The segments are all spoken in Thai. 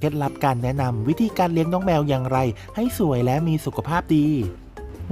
เคล็ดลับการแนะนำวิธีการเลี้ยงน้องแมวอย่างไร ให้สวยและมีสุขภาพดี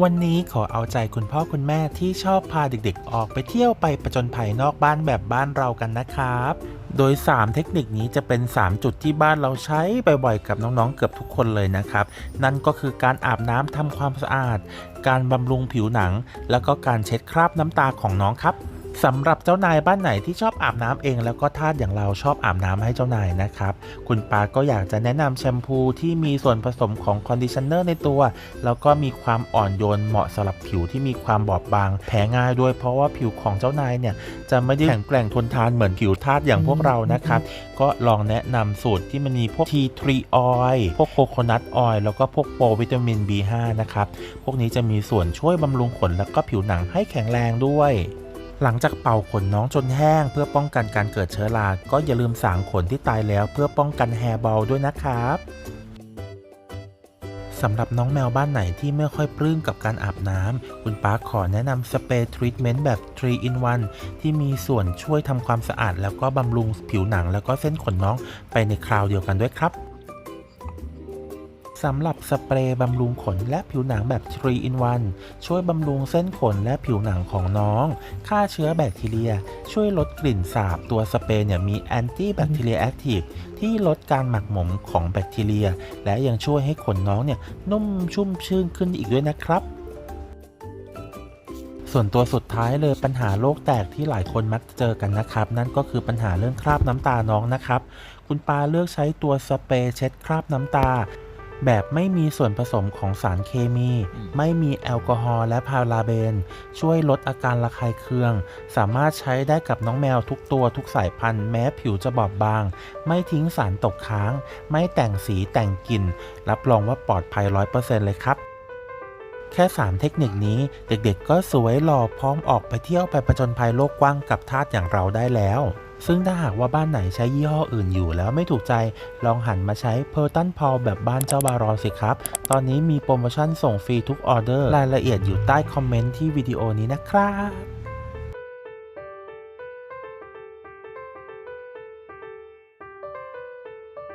วันนี้ขอเอาใจคุณพ่อคุณแม่ที่ชอบพาเด็กๆ ออกไปเที่ยวไปประจนภัยนอกบ้านแบบบ้านเรากันนะครับ โดย 3 เทคนิคนี้จะเป็น 3 จุดที่บ้านเราใช้บ่อยๆกับน้องๆเกือบทุกคนเลยนะครับ นั่นก็คือการอาบน้ำทำความสะอาด การบำรุงผิวหนัง แล้วก็การเช็ดคราบน้ำตาของน้องครับ สำหรับเจ้านายบ้านไหนที่ชอบอาบน้ำเองแล้วก็ทาสอย่างเราชอบอาบน้ำให้เจ้านายนะครับ คุณปาก็อยากจะแนะนำแชมพูที่มีส่วนผสมของคอนดิชเนอร์ในตัว แล้วก็มีความอ่อนโยนเหมาะสำหรับผิวที่มีความบอบบาง แพ้ง่ายด้วยเพราะว่าผิวของเจ้านายเนี่ย จะไม่ได้แข็งแกร่งทนทานเหมือนผิวทาสอย่างพวกเรานะครับ ก็ลองแนะนำสูตรที่มันมีพวก Tea Tree Oil พวกโคโคนัทออยล์แล้วก็พวกโปรวิตามิน B5 นะครับพวกนี้จะมีส่วนช่วยบำรุงขนแล้วก็ผิวหนังให้แข็งแรงด้วย หลังจากเป่าขนน้องจนแห้ง เพื่อป้องกันการเกิดเชื้อรา ก็อย่าลืมสางขนที่ตายแล้วเพื่อป้องกันแฮร์บอลด้วยนะครับสำหรับน้องแมวบ้านไหนที่ไม่ค่อยปลื้มกับการอาบน้ำ คุณป้าขอแนะนำสเปรย์ทรีทเมนต์แบบ 3 in 1 ที่มีส่วนช่วยทำความสะอาด แล้วก็บำรุงผิวหนัง แล้วก็เส้นขนน้องไปในคราวเดียวกันด้วยครับ สำหรับสเปรย์บำรุงขนและผิวหนังแบบ 3 in 1 ช่วยบำรุงเส้นขนและผิวหนังของน้อง ฆ่าเชื้อแบคทีเรีย ช่วยลดกลิ่นสาบ ตัวสเปรย์เนี่ยมีแอนตี้แบคทีเรียแอคทีฟที่ลดการหมักหมมของแบคทีเรีย และยังช่วยให้ขนน้องเนี่ยนุ่มชุ่มชื่นขึ้นอีกด้วยนะครับส่วนตัวสุดท้ายเลยปัญหาโรคแตกที่หลายคนมักจะเจอกันนะครับ นั่นก็คือปัญหาเรื่องคราบน้ำตาน้องนะครับ คุณปาเลือกใช้ตัวสเปรย์เช็ดคราบน้ำตา แบบไม่มีส่วนผสมของสารเคมี ไม่มีแอลกอฮอล์และพาราเบน ช่วยลดอาการระคายเคือง สามารถใช้ได้กับน้องแมวทุกตัวทุกสายพันธุ์แม้ผิวจะบอบบาง ไม่ทิ้งสารตกค้าง ไม่แต่งสีแต่งกลิ่น รับรองว่าปลอดภัย 100%เลยครับ แค่ 3 เทคนิคนี้เด็กๆก็สวยหล่อพร้อมออกไปเที่ยวไปประจนภัยโลกกว้างกับทาสอย่างเราได้แล้ว ซึ่งถ้าหากว่าบ้านไหนใช้ยี่ห้ออื่นอยู่แล้วไม่ถูกใจ ลองหันมาใช้เพอร์ตันพอลแบบบ้านเจ้าบารอนสิครับ ตอนนี้มีโปรโมชั่นส่งฟรีทุกออเดอร์ รายละเอียดอยู่ใต้คอมเมนต์ที่วิดีโอนี้นะครับ